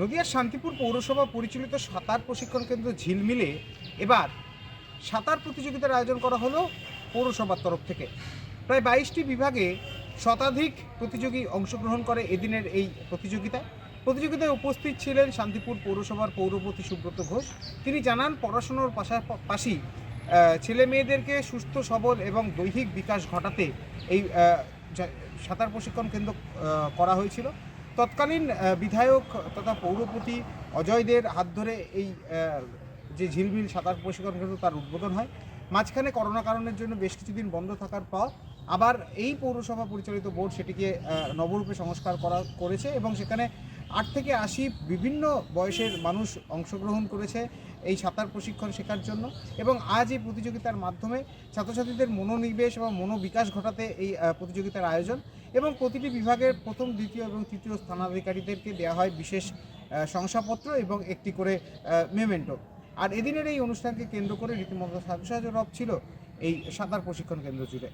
নদিয়ার শান্তিপুর পৌরসভা পরিচালিত সাঁতার প্রশিক্ষণ কেন্দ্র ঝিলমিলে এবার সাঁতার প্রতিযোগিতার আয়োজন করা হলো পৌরসভার তরফ থেকে। প্রায় বাইশটি বিভাগে শতাধিক প্রতিযোগী অংশগ্রহণ করে এদিনের এই প্রতিযোগিতায়। প্রতিযোগিতায় উপস্থিত ছিলেন শান্তিপুর পৌরসভার পৌরপতি সুব্রত ঘোষ। তিনি জানান, পড়াশুনোর পাশাপাশি ছেলে মেয়েদেরকে সুস্থ, সবল এবং দৈহিক বিকাশ ঘটাতে এই সাঁতার প্রশিক্ষণ কেন্দ্র করা হয়েছিল। তৎকালীন বিধায়ক তথা পৌরপতি অজয়দের হাত ধরে এই যে ঝিলমিল সাঁতার প্রশিক্ষণ কেন্দ্র তার উদ্বোধন হয়। মাঝখানে করোনা কারণের জন্য বেশ কিছুদিন বন্ধ থাকার পর আবার এই পৌরসভা পরিচালিত বোর্ড সেটিকে নবরূপে সংস্কার করা করেছে এবং সেখানে আট থেকে আশি বিভিন্ন বয়সের মানুষ অংশগ্রহণ করেছে এই সাঁতার প্রশিক্ষণ শেখার জন্য এবং আজ এই প্রতিযোগিতার মাধ্যমে ছাত্রছাত্রীদের মনোনিবেশ এবং মনোবিকাশ ঘটাতে এই প্রতিযোগিতার আয়োজন এবং প্রতিটি বিভাগের প্রথম, দ্বিতীয় এবং তৃতীয় স্থানাধিকারীদেরকে দেওয়া হয় বিশেষ শংসাপত্র এবং একটি করে মেমেন্টো। আর এদিনের এই অনুষ্ঠানকে কেন্দ্র করে রীতিমতো সাজসাজ রব ছিল এই সাঁতার প্রশিক্ষণ কেন্দ্র জুড়ে।